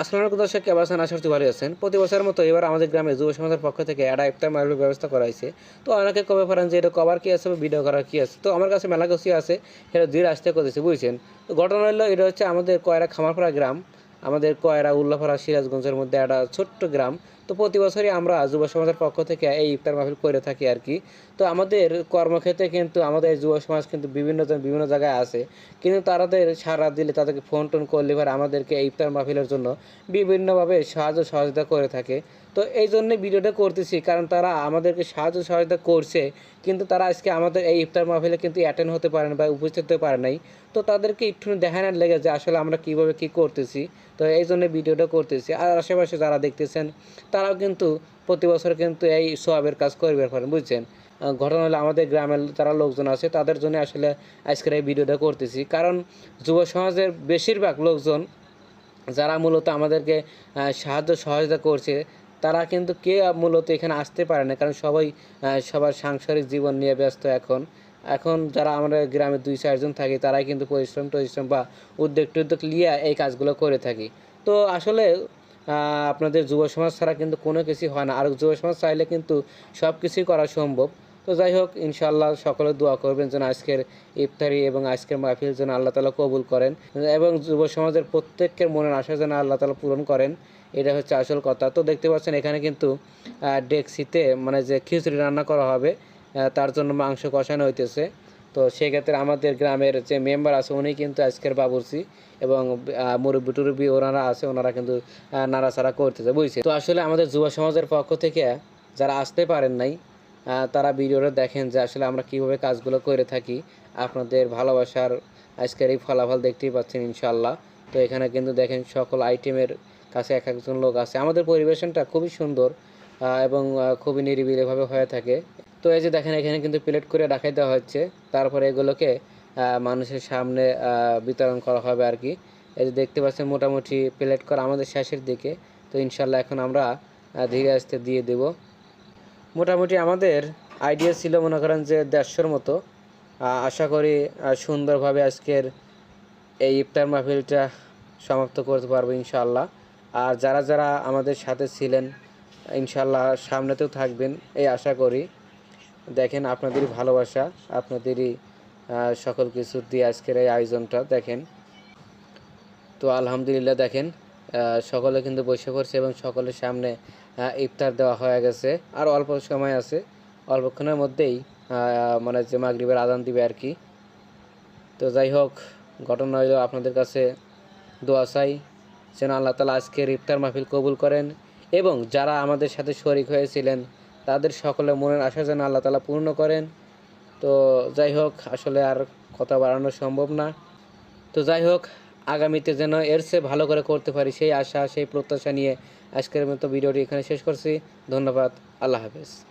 আসসালামু আলাইকুম দর্শক, কেমন আছেন? আশা ভালো আছেন। প্রতি বছরের মতো এবার আমাদের গ্রামে যুব সমাজের পক্ষ থেকে একটা ইফতার মেলার ব্যবস্থা করা হয়েছে। তো অনেকে কবে পারেন যে এটা কভার কী আছে ভিডিও করার কী আছে? তো আমার কাছে মেলা কিছু আছে, সেটা ধীরে আসতে করেছে বুঝছেন? তো ঘটনা হলো, এটা হচ্ছে আমাদের কয়রা খামারপাড়া গ্রাম। আমাদের কয়রা উল্লাপাড়া সিরাজগঞ্জের মধ্যে একটা ছোট্ট গ্রাম। তো প্রতি বছরই আমরা যুব সমাজের পক্ষ থেকে এই ইফতার মাহফিল করে থাকি আর কি। তো আমাদের কর্মক্ষেত্রে কিন্তু আমাদের যুব সমাজ কিন্তু বিভিন্ন জন বিভিন্ন জায়গায় আছে। কিন্তু তাদের সারা দিলে তাদেরকে ফোন টোন করলে এবার আমাদেরকে এই ইফতার মাহফিলের জন্য বিভিন্নভাবে সাহায্য সহযোগিতা করে থাকে। তো এই জন্যে ভিডিওটা করতেছি, কারণ তারা আমাদেরকে সাহায্য সহযোগিতা করছে, কিন্তু তারা আজকে আমাদের এই ইফতার মাহফিলে কিন্তু অ্যাটেন্ড হতে পারেন বা উপস্থিত হতে পারে নাই। তো তাদেরকে একটু দেখানোর লেগে যে আসলে আমরা কীভাবে কী করতেছি। তো এই জন্য ভিডিওটা করতেছি। আর আশেপাশে যারা দেখতেছেন তারাও কিন্তু প্রতি বছর কিন্তু এই সোয়াবের কাজ করবে পারেন বুঝছেন? ঘটনা হলো আমাদের গ্রামের যারা লোকজন আছে, তাদের জন্য আসলে আজকের এই ভিডিওটা করতেছি। কারণ যুব সমাজের বেশিরভাগ লোকজন যারা মূলত আমাদেরকে সাহায্য সহযোগিতা করছে, তারা কিন্তু কে মূলত এখানে আসতে পারে না। কারণ সবাই সবার সাংসারিক জীবন নিয়ে ব্যস্ত এখন। এখন যারা আমরা গ্রামে দুই চারজন থাকি, তারাই কিন্তু পরিশ্রম টরিশ্রম বা উদ্যোগ টুদ্যোগ নিয়ে এই কাজগুলো করে থাকি। তো আসলে আপনাদের যুব সমাজ ছাড়া কিন্তু কোনো কিছুই হয় না। আর যুব সমাজ চাইলে কিন্তু সব কিছুই করা সম্ভব। তো যাই হোক, ইনশাআল্লাহ সকলে দোয়া করবেন যেন আজকের ইফতারি এবং আজকের মাহফিল যেন আল্লাহ তালা কবুল করেন এবং যুব সমাজের প্রত্যেকের মনের আশা যেন আল্লাহ তালা পূরণ করেন। এটা হচ্ছে আসল কথা। তো দেখতে পাচ্ছেন এখানে কিন্তু ডেকসিতে মানে যে খিচুড়ি রান্না করা হবে তার জন্য মাংস কষানো হইতেছে। তো সেক্ষেত্রে আমাদের গ্রামের যে মেম্বার আছে, উনি কিন্তু আজকের বাবুর্চি এবং মুরব্বি টুরব্বি ওনারা আছে, ওনারা কিন্তু নাড়াচাড়া করতেছে বুঝছে তো আসলে আমাদের যুব সমাজের পক্ষ থেকে যারা আসতে পারেন নাই তারা ভিডিওটা দেখেন যে আসলে আমরা কীভাবে কাজগুলো করে থাকি। আপনাদের ভালোবাসার আজকের এই ফলাফল দেখতেই পাচ্ছেন ইনশাল্লাহ তো এখানে কিন্তু দেখেন সকল আইটেমের কাছে এক একজন লোক আছে। আমাদের পরিবেশনটা খুবই সুন্দর এবং খুবই নিরিবিলিভাবে হয়ে থাকে। তো এই যে দেখেন, এখানে কিন্তু প্লেট করে রাখাই দেওয়া হচ্ছে। তারপরে এগুলোকে মানুষের সামনে বিতরণ করা হবে আর কি। এই যে দেখতে পাচ্ছেন, মোটামুটি প্লেট করা আমাদের শেষের দিকে। তো ইনশাল্লাহ এখন আমরা ধীরে আস্তে দিয়ে দেবো। মোটামুটি আমাদের আইডিয়া ছিল মনে করেন যে দেড়শোর মতো। আশা করি সুন্দরভাবে আজকের এই ইফতার মাহফিলটা সমাপ্ত করতে পারব ইনশাল্লাহ। আর যারা যারা আমাদের সাথে ছিলেন, ইনশাল্লাহ সামনেতেও থাকবেন, এই আশা করি। দেখেন আপনাদেরই ভালোবাসা, আপনাদেরই সকল কিছু দিয়ে আজকের এই আয়োজনটা দেখেন। তো আলহামদুলিল্লাহ দেখেন সকলে কিন্তু বসে পড়ছে এবং সকলের সামনে ইফতার দেওয়া হয়ে গেছে। আর অল্প সময় আছে, অল্পক্ষণের মধ্যেই মানে যে মাগরিবের আদান দিবে আর কি। তো যাই হোক, ঘটনা হইল আপনাদের কাছে দোয়া চাই, যেন আল্লাহ তালা আজকের ইফতার মাহফিল কবুল করেন এবং যারা আমাদের সাথে শরিক হয়েছিলেন তাদের সকলে মনের আশা যেন আল্লাহ তালা পূর্ণ করেন। তো যাই হোক, আসলে আর কথা বাড়ানো সম্ভব না। তো যাই হোক, আগামীতে যেন এর চেয়ে ভালো করে করতে পারি সেই আশা, সেই প্রত্যাশা নিয়ে আজকের মতো ভিডিওটি এখানে শেষ করছি। ধন্যবাদ, আল্লাহ হাফেজ।